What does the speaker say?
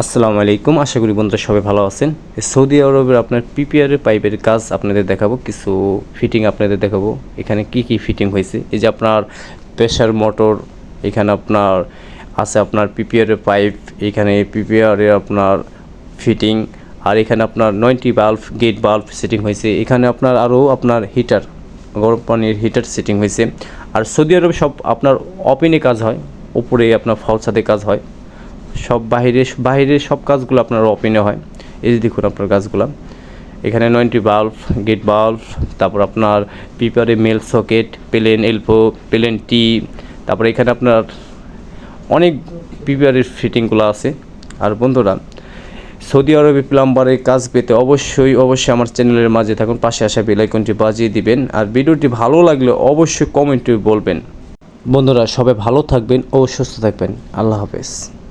আসসালামু আলাইকুম। আশা করি বন্ধুরা সবাই ভালো আছেন। সৌদি আরবের আপনার পিপিআরের পাইপের কাজ আপনাদের দেখাবো, কিছু ফিটিং আপনাদের দেখাবো। এখানে কি কি ফিটিং হয়েছে? এই যে আপনার প্রেশার মোটর, এখানে আপনার আছে আপনার পিপিআরের পাইপ, এখানে পিপিআরের আপনার ফিটিং আর এখানে আপনার নয়নটি বাল্ব গেট বাল্ব সেটিং হয়েছে। এখানে আপনার আরও আপনার হিটার গরম পানির হিটার সেটিং হয়েছে। আর সৌদি আরবে সব আপনার ওপেনে কাজ হয়, উপরে আপনার ফলসাতে কাজ হয়। সব বাইরে বাইরের সব কাজগুলো আপনার ওপেনে হয়। এই যে দেখুন আপনার কাজগুলো। এখানে নয়নটি বাল্ব গেট বাল্ব তারপর আপনার পিপারে male socket plain elbow plain tee তারপর এখানে আপনার অনেক পিপারের ফিটিংগুলো আছে। আর বন্ধুরা, সৌদি আরবে প্লাম্বারের কাজ পেতে অবশ্যই অবশ্যই আমার চ্যানেলের মাঝে থাকুন, পাশে আসা বেলাইকনটি বাজিয়ে দিবেন। আর ভিডিওটি ভালো লাগলে অবশ্যই কমেন্টে বলবেন। বন্ধুরা, সবাই ভালো থাকবেন ও সুস্থ থাকবেন। আল্লাহ হাফেজ।